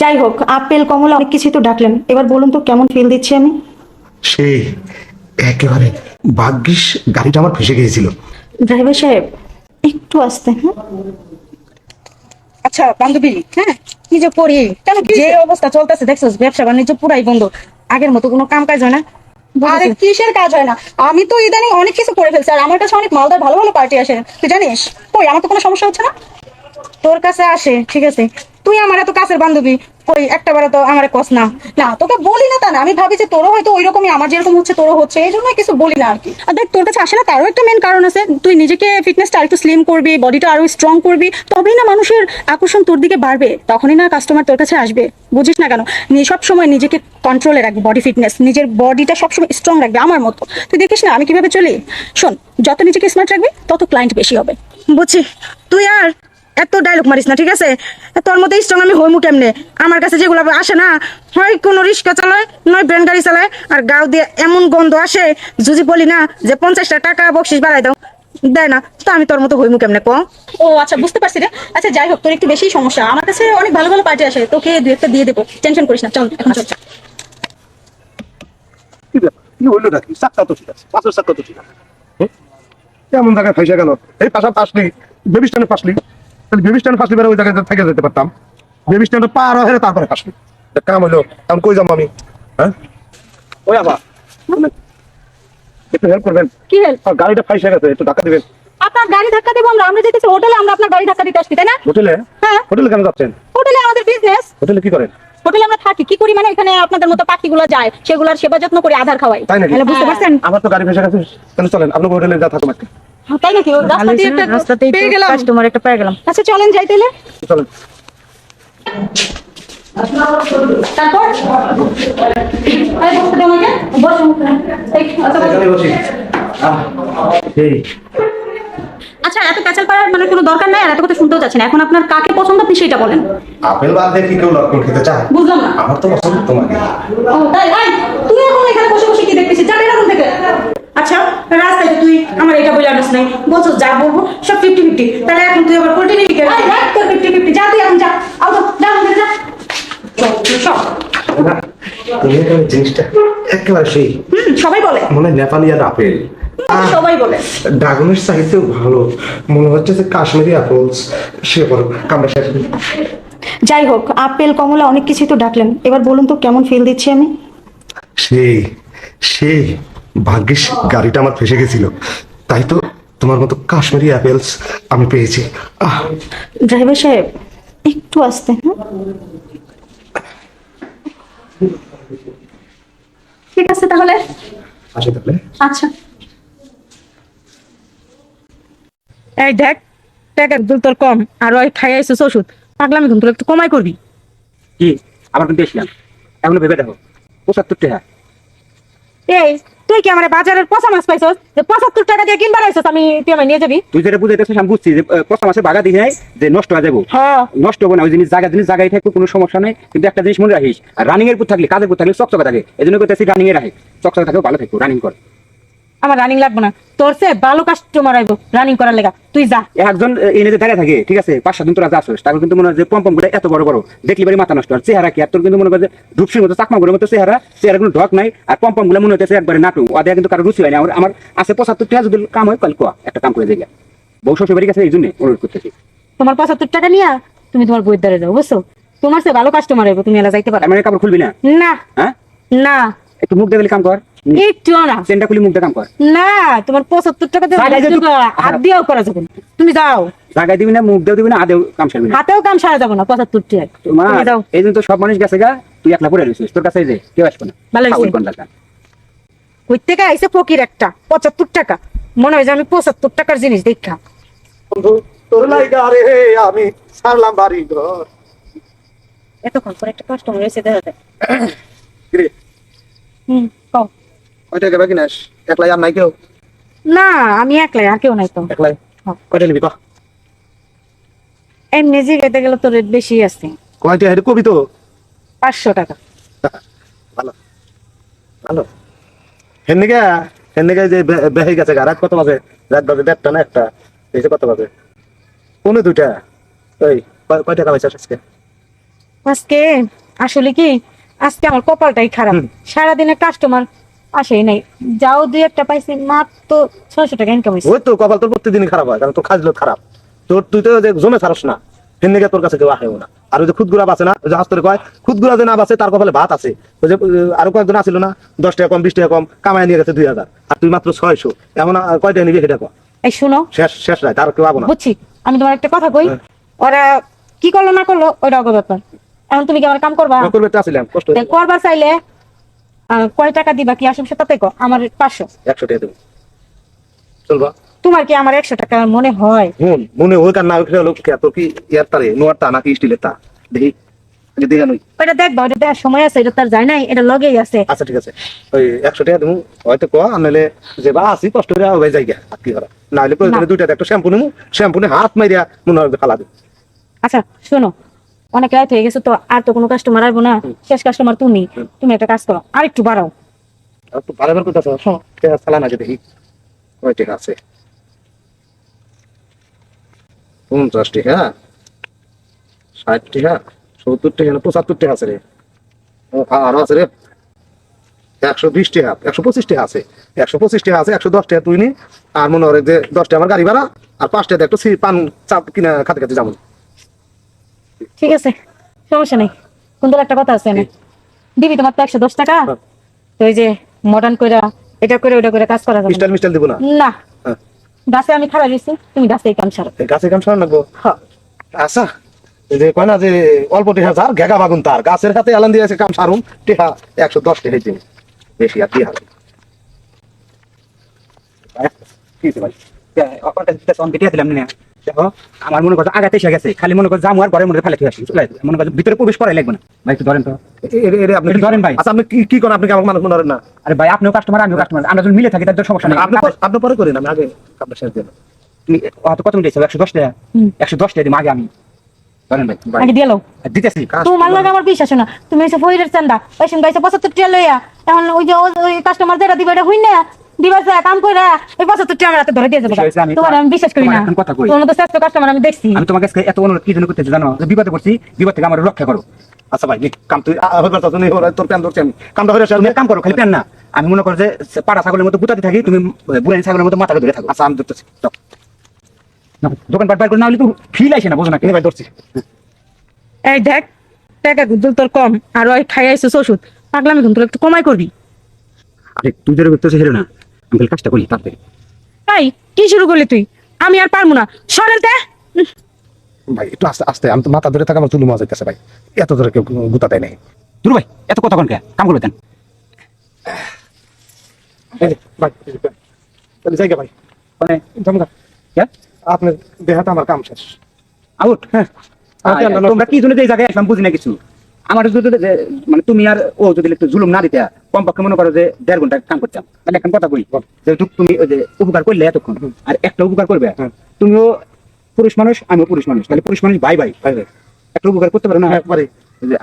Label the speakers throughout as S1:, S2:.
S1: যাই হোক আপেল কমলা অনেক কিছুই তো ডাকলেন। এবার বলুন তো কেমন ফিল দিচ্ছি আমি?
S2: সেই একেবারে ভাগ্যিস গাড়িটা আমার ফেসে গিয়েছিল।
S1: ড্রাইভার সাহেব একটু আসতে হ্যাঁ?
S3: আচ্ছা বান্ধবী হ্যাঁ? কি যে করি? কেন যে অবস্থা চলতেছে দেখছ ব্যবসা বাণিজ্য পুরাই বন্ধ। আগের মতো কোনো কাম কাজ হয় না? আরে কিসের কাজ হয় না? আমি তো ইদানিং অনেক কিছু করে ফেলছি আর আমার কাছে অনেক মালদার ভালো ভালো পার্টি আসে। তুই জানিস? কই আমার তো কোনো সমস্যা হচ্ছে না? তোর কাছে আসে ঠিক আছে। তুই আমার এত কাছের বান্ধবী? কই, একটা বারে তো আমার কস না। না, তোকে বলি না তা না, আমি ভাবি যে তোরও হয়তো ওই রকমই আমার যেরকম হচ্ছে, তোরও হচ্ছে, এই জন্য কিছু বলি না আর কি। আর দেখ, তোর কাছে আসে না তারও একটা মেন কারণ আছে, তুই নিজেকে ফিটনেসটা আরেকটু স্লিম করবি বডিটা আরও স্ট্রং করবি, তবেই না মানুষের আকর্ষণ তোর দিকে বাড়বে, তখনই না কাস্টমার তোর কাছে আসবে, বুঝিস না কেন? সব সময় নিজেকে কন্ট্রোলে রাখবি বডি ফিটনেস নিজের বডিটা সবসময় স্ট্রং রাখবি, আমার মতো। তুই দেখিস না, আমি কীভাবে চলি? শোন, যত নিজেকে স্মার্ট রাখবি, তত ক্লায়েন্ট বেশি হবে। বুঝছি? তুই আর এত ডায়লগ মারিস না ঠিক আছে? তোর মতো স্ট্রং আমি হইমু কেমনে? আমার কাছে যেগুলো আসে না হয় কোনো রিক্সা চালায় নয় ব্রেন গাড়ি চালায় আর গাও দিয়ে এমন গন্ধ আসে যদি বলি না যে পঞ্চাশটা টাকা বকশিস বাড়াই দাও দেয় না তো আমি তোর মতো হইমু কেমনে ক? ও আচ্ছা বুঝতে পারছি রে। আচ্ছা যাই হোক তোর একটু বেশি সমস্যা। আমার কাছে অনেক ভালো ভালো পার্টি আসে তোকে দু একটা দিয়ে দেবো টেনশন করিস না চল এখন চল।
S2: কি কি হইল নাকি? চাকটা তো ঠিক আছে পাঁচের চাকটা তো ঠিক আছে? এমন জায়গায় ফেসে গেল? এই পাশা পাসলি বেবি স্ট্যান্ডে পাসলি তাহলে বেবি স্ট্যান্ডে পাসলি বেড়ে ওই জায়গায় থেকে যেতে পারতাম। বেবি স্ট্যান্ডে পার হয়ে তারপরে পাসলি কাম হইল এখন কই যাব আমি? হ্যাঁ? ওই আবার একটু হেল্প করবেন?
S3: কি হেল্প
S2: গাড়িটা ফাইসে গেছে একটু ধাক্কা দিবেন।
S3: আপনার গাড়ি ধাক্কা দেবো আমরা আমরা যেতেছি হোটেলে আমরা আপনার গাড়ি ধাক্কা দিতে আসছি তাই না?
S2: হোটেলে?
S3: হ্যাঁ।
S2: হোটেলে কেন যাচ্ছেন?
S3: হোটেলে আমাদের বিজনেস
S2: হোটেলে কি করেন?
S3: হোটেলে আমরা থাকি কি করি মানে এখানে আপনাদের মতো পাখিগুলো যায় সেগুলোর সেবা যত্ন করে আধার খাওয়াই।
S2: তাই নাকি?
S3: বুঝতে পারছেন?
S2: আমার তো গাড়ি ফেসে গেছে তাহলে চলেন আপনার হোটেলে যা থাকুন
S3: তাই নাকি? রাস্তা দিয়ে একটা
S4: রাস্তাতেই
S3: পেয়ে গেলাম।
S4: কাস্টমার একটা পেয়ে গেলাম।
S3: আচ্ছা চলেন যাই তাহলে।
S2: চলেন।
S3: তারপর? এই বসতে দে আমাকে। বসুন আচ্ছা,
S2: বসি।
S3: আচ্ছা এত ক্যাচাল পাড়ার মানে কোনো দরকার নাই আর এত কথা শুনতেও যাচ্ছে না। এখন আপনার কাকে পছন্দ আপনি সেটা বলেন।
S2: আপেল বাদ দিয়ে কি কেউ লটকন খেতে চায়?
S3: বুঝলাম না।
S2: আমার তো পছন্দ তোমাকে।
S3: ও তাই এখন এখানে বসে বসে কি দেখতেছিস? যাবে না থেকে। আচ্ছা রাস্তায় তুই আমার এটা বলে আনিস নাই। বলছো যা বলব সব ফিফটি ফিফটি তাহলে এখন তুই আবার পোল্ট্রি নিবি কেন? তোর ফিফটি ফিফটি যা তুই এখন যা। আও তো, যা আমাদের যা। সব
S2: না, তুমি এখানে জিনিসটা একেবারে সেই।
S3: সবাই বলে।
S2: মনে নেপালিয়ান আপেল।
S3: সবাই বলে।
S2: ড্রাগনের চাইতেও ভালো। মনে হচ্ছে যে কাশ্মীরি আপেলস সে বড় কামড়া
S1: যাই হোক আপেল কমলা অনেক কিছুই তো ডাকলেন। এবার বলুন তো কেমন ফিল দিচ্ছি আমি?
S2: সেই সেই। ভাগ্যিস গাড়িটা আমার ফেসে গেছিল। তাই তো তোমার মতো কাশ্মীরি অ্যাপেলস আমি পেয়েছি।
S1: ড্রাইভার সাহেব একটু আসতে হ্যাঁ?
S3: ঠিক আছে তাহলে।
S2: আসে তাহলে।
S3: আচ্ছা।
S4: এই দেখ টাকার দুল তোর কম আর ওই খাই আইসিস ওষুধ। পাগলামি তোর একটু কমাই করবি।
S5: কি? আমার কিন্তু এখন ভেবে দেখো। পঁচাত্তর টাকা
S4: এই তুই কি আমার বাজারের পচা মাছ পাইছস? যে পঁচাত্তর টাকা দিয়ে কিনবার আইছস আমি তুই আমার নিয়ে যাবি?
S5: তুই যেটা বুঝাইতেছিস আমি বুঝছি যে পচা মাছের বাগা দিয়ে যে নষ্ট হয়ে যাব।
S4: হ্যাঁ।
S5: নষ্ট হবে না ওই জিনিস জায়গা জিনিস জায়গায় থাকবে কোনো সমস্যা নেই। কিন্তু একটা জিনিস মনে রাখিস আর রানিং এর পর থাকলে কাজের পর থাকলে চকচকা থাকে। এই জন্য করতেছি রানিং এ রাখে। চকচকা থাকে ভালো থাকব রানিং কর।
S4: আমার রানিং লাগবে না। তোর সে ভালো কাস্টমার আইবো রানিং করার লেগা। তুই যা।
S5: একজন আহ, এনে যে দাঁড়িয়ে থাকে ঠিক আছে? পাঁচ সাত দিন তোরা যাচ্ছিস তাকে কিন্তু মনে হয় যে পম পম করে এত বড় বড়। দেখলি বাড়ি মাথা নষ্ট। আর চেহারা কি? আর তোর কিন্তু মনে হয় যে রূপসীর মতো চাকমা মতো চেহারা। চেহারা কোনো ঢক নাই। আর পম পমগুলো মনে হইতেছে একবারে নাটু ওদের কিন্তু কারও রুচি হয় না। আমার আছে পঁচাত্তর টাকা যদি কাম হয় কাল কোয়া। একটা কাম করে দিয়ে বউ শ্বশুর বাড়ি গেছে এই জন্য অনুরোধ করতেছি।
S4: তোমার পঁচাত্তর টাকা নিয়া তুমি তোমার বইয়ের দ্বারে যাও বুঝছ? তোমার সে ভালো কাস্টমার আইবো তুমি এলা যাইতে পারো।
S5: মানে কাপড় খুলবি না?
S4: না।
S5: হ্যাঁ?
S4: না।
S5: একটু মুখ দেখলি কাম কর।
S4: একটু না
S5: চেনটা খুলি মুখ কাম কর।
S4: না তোমার পঁচাত্তর টাকা হাত দিয়েও করা যাবে তুমি যাও।
S5: জায়গায় দিবি না মুখ দিয়ে দিবি না আদেও কাম সারবি না।
S4: হাতেও কাম সারা যাব না পঁচাত্তর টাকা।
S5: তোমার এই জন্য তো সব মানুষ গেছে গা তুই একলা পড়ে রয়েছিস তোর কাছে যে কেউ আসবে না।
S4: ভালো হয়েছে। কই থেকে আইসে ফকির একটা? পঁচাত্তর টাকা। মনে হয় যে আমি পঁচাত্তর টাকার জিনিস দেখা।
S2: বন্ধু তোর লাইগা রে আমি সারলাম বাড়ি ঘর।
S4: এতক্ষণ পরে একটা কাস্টমার এসে দেখা যায়। হুম।
S2: কয় টাকা বাকি নাস একলাই আর নাই কেউ?
S4: না আমি একলাই আর কেউ নাই তো।
S2: একলাই?
S4: হ্যাঁ।
S2: কয়টা নিবি
S4: এমনি জিগাইতে গেলে তো রেট বেশি আছে।
S2: কয়টা? কবি তো?
S4: পাঁচশো টাকা।
S2: ভালো। ভালো। হেন্নিকা? হেন্নিকা যে বেহে গেছে রাত কত বাজে? রাত বাজে দেড়টা না একটা? এই যে কত বাজে? পনেরো দুইটা। ওই কয়- টাকা পাইছিস আজকে?
S4: আজকে? আসলে কি? আজকে আমার কপালটাই খারাপ। সারাদিনে কাস্টমার আসেই নাই। যাও দুই একটা পাইছি মাত্র ছয়শো টাকা ইনকাম হয়েছে
S2: ওই তো কপাল তোর প্রত্যেকদিনই খারাপ হয় কারণ তোর খারাপ। তোর তুই তো যে জমে ছাড়স না। তোর কাছে কেউ আসেও না। আর ওই যে খুদগুড়া বাঁচে না ওই যে হাস্তরে কয় খুদগুড়া যে না বাঁচে তার কপালে ভাত আছে। ওই যে আরও কয়েকজন আসিল না দশ টাকা কম বিশ টাকা কম কামায় নিয়ে গেছে দুই হাজার। আর তুই মাত্র ছয়শো। এমন কয়টা নিবি সেটা কয়?
S4: এই শুনো।
S2: শেষ শেষ রায় তার কেউ না।
S4: বুঝছি আমি তোমার একটা কথা কই।
S2: হ্যাঁ।
S4: ওরা কি করল না করল ওইটা অগো ব্যাপার। এখন তুমি কি আমার কাম করবা?
S2: করবে আসিলাম কষ্ট
S4: করবার চাইলে কয় টাকা দিবা কি আসবে তাতে কো আমার পাঁচশো।
S2: একশো টাকা দেবো। চলবা।
S4: তোমার কি আমার একশো টাকা মনে হয়?
S2: হুন মনে ওই কার না তোর কি? ইয়ার তারে? নোয়ার তা নাকি স্টিলের তা? দেখি দেখে
S4: দেখবা সময় আছে এটা তার যায় নাই এটা লগেই আছে।
S2: আচ্ছা ঠিক আছে। ওই একশো টাকা দেবো হয়তো যে বা আসি কষ্ট করে হয়ে যাই কি করা। দুইটা একটা শ্যাম্পু নেব শ্যাম্পু নিয়ে হাত মারিয়া মনে হবে ফালা দেবো।
S4: আচ্ছা শোনো অনেক রাত হয়ে গেছে তো আর তো কোনো কাস্টমার আসব না। শেষ কাস্টমার তুমি। তুমি একটা কাজ করো আর একটু বাড়াও।
S2: বারবার শোনো টাকা চালান আগে দেখি। কয় টাকা আছে? পঞ্চাশ টাকা ষাট টাকা সত্তর টাকা না পঁচাত্তর টাকা আছে রে। আরও আছে রে একশো বিশ টাকা একশো পঁচিশ টাকা আছে। একশো পঁচিশ টাকা আছে একশো দশ টাকা তুই নি। আর মনে হয় যে দশ টাকা আমার গাড়ি ভাড়া আর পাঁচ টাকা একটু পান চাপ কিনা খাতে খাতে যাব।
S4: ঠিক আছে সমস্যা নেই। কিন্তু একটা কথা আছে না দিবি তোমার তো একশো দশ টাকা?
S2: হ্যাঁ।
S4: তো ওই যে মডার্ন কইরা এটা করে ওটা করে কাজ করা যাবে।
S2: মিস্টার মিস্টার দিব না?
S4: না।
S2: হ্যাঁ।
S4: গাছে আমি খারাপ দিচ্ছি তুমি গাছে কাম সারো।
S2: গাছে কাম সরান লাগবো
S4: হ্যাঁ।
S2: আচ্ছা যে কয় না যে অল্প টেহা যার ঘেগা বাগুন তার গাছের হাতে এলান দিয়েছে কাম সারুন টেহা একশো দশ দিন বেশি আর কি
S5: কি ভাই? অন কেটে দিলাম না দেখো আমার মনে করছে আগাতে এসে গেছে খালি মনে করছে যাম আর ঘরের মধ্যে ফেলে আসি চলে। মনে করছে ভিতরে প্রবেশ করাই লাগবে না। ভাই একটু ধরেন তো।
S2: আপনি
S5: ধরেন ভাই।
S2: আচ্ছা আপনি কি কি করেন? আপনি কি আমাকে মানুষ মনে করেন না?
S5: আরে ভাই আপনিও কাস্টমার আমিও কাস্টমার আমরা যদি মিলে থাকি তার সমস্যা নেই।
S2: আপনি পরে- আপনি পরে করেন আমি আগে আপনার শেষ দিন
S5: তুমি অত কত মিনিট একশো দশ টাকা একশো দশ টাকা দিম আগে আমি। ধরেন ভাই ভাই।
S4: আগে দিয়ে লও।
S5: আর দিতেছি।
S4: তোমার লাগে আমার বিশ্বাস না। তুমি এসে ফইরের চান্দা। ওই সঙ্গে পঁচাত্তর টাকা লইয়া। এখন ওই যে ওই কাস্টমার যেটা দিবে এটা হইন না। দিবা যা কাম কইরা টাকা আমার ধরে দিয়ে যাব
S5: আমি-
S4: তোমার আমি বিশ্বাস করি না।
S5: কথা কই।
S4: তোমার মতো শ্রেষ্ঠ কাস্টমার আমি দেখছি।
S5: আমি তোমাকে আজকে এত অনুরোধ কি জন্য করতেছি জানো? বিপদে পড়ছি বিপদ থেকে আমার রক্ষা করো।
S2: আচ্ছা ভাই কাম তুই হইবার চাচ্ছ নি, তোর প্যান ধরছি আমি। কামটা
S5: তুমি কাম করো খালি পেন না। আমি মনে করো যে পাড়া ছাগলের মতো গুতাতে থাকি তুমি বুড়ানি ছাগলের মতো মাথা ধরে থাকো।
S2: আচ্ছা আমি ধরতেছি।
S5: দোকান পাট বাইর করে না হলে তো ফিল আসে না বোঝো না।
S2: নি ভাই ধরছি।
S4: এই দেখ টাকা গুদল তোর কম আর ওই খাই আইছিস ওষুধ। পাগলামি কিন্তু একটু কমাই করবি।
S5: আরে তুই হেরো না। আমি খালি কাজটা করি
S4: তাই কি শুরু করলি তুই? আমি আর পারব না। সরেন তে
S2: ভাই একটু আস্তে আস্তে আমি তো মাথা ধরে থাকা আমার চুলু মজা যাইতেছে ভাই। এত ধরে কেউ গুতা দেয় নাই।
S5: দূর ভাই এত কথা কোন কে? কাম করে দেন।
S2: এই ভাই তাহলে জায়গা ভাই।
S5: মানে
S2: ধমকা
S5: কে?
S2: আপনার দেহাতে আমার কাম শেষ।
S5: আউট
S2: হ্যাঁ।
S5: তোমরা কি জন্য যে এই জায়গায় আসলাম বুঝি না কিছু। আমার যদি মানে তুমি আর ও যদি একটু জুলুম না দিতে কমপক্ষে মনে করো যে দেড় ঘণ্টা কাম করতাম। তাহলে এখন কথা বলি যেহেতু তুমি ওই যে উপকার করলে এতক্ষণ আর একটা উপকার করবে তুমিও পুরুষ মানুষ আমিও পুরুষ মানুষ তাহলে পুরুষ মানুষ একটা উপকার করতে পারো না?
S2: হ্যাঁ,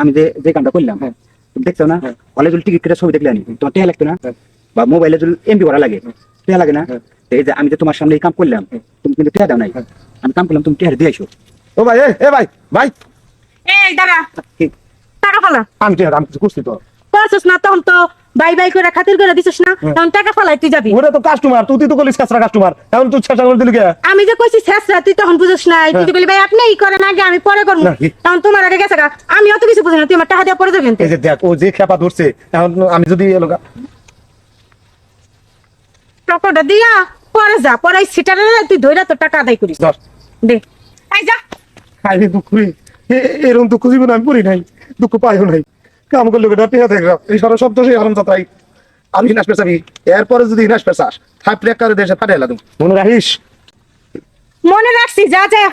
S5: আমি যে যে কামটা করলাম
S2: হ্যাঁ।
S5: তুমি দেখছ না?
S2: হ্যাঁ।
S5: টিকিট কেটে ছবি দেখলে আনি তোমার টেহা লাগতো না?
S2: হ্যাঁ।
S5: বা মোবাইলে যদি এমবি ভরা লাগে টেহা লাগে না?
S2: হ্যাঁ।
S5: এই যে আমি যে তোমার সামনে এই কাম করলাম তুমি কিন্তু টেহা দাও নাই।
S2: হ্যাঁ।
S5: আমি কাম করলাম তুমি টেহা দিয়ে আইসো
S2: ও ভাই এ, এ ভাই ভাই।
S4: এই দাঁড়া।
S2: কি?
S4: টাকা ফালা।
S2: আমি আমি কিছু করছি তো।
S4: করছিস না তখন তো বাই বাই করে খাতির করে দিছিস না তখন টাকা ফালাই তুই যাবি।
S2: ওটা তো কাস্টমার তুই তো কলিস কাছরা কাস্টমার এখন তুই করে দিলি কে?
S4: আমি যে কইছি তুই তখন বুঝিস নাই তুই তো বলি ভাই আপনি ই করেন আগে আমি পরে করব। তখন তোমার আগে গেছে গা। আমি অত কিছু বুঝি না তুই আমার টাকা দিয়ে পরে যাবেন
S2: এই যে দেখ ও যে খেপা ধরছে এখন আমি যদি এলোকা
S4: টাকাটা দিয়া পরে যা পরে সিটারে তুই ধইরা তোর টাকা আদায় করিস। দে। এই যা।
S2: খাইনি দুঃখ এরকম দুঃখ জীবন আমি পড়ি নাই। দুঃখ পাইও নাই। কাম করলে বেটা পেয়ে দেখ এই সারা শব্দ সেই আরাম যাত্রাই আমি হিনাস পেশাবি এরপরে যদি হিনাস পেশাস থাপ ট্রেক করে দেশে ফাটাইলা তুমি মনে রাখিস?
S4: মনে রাখছি, যা যা।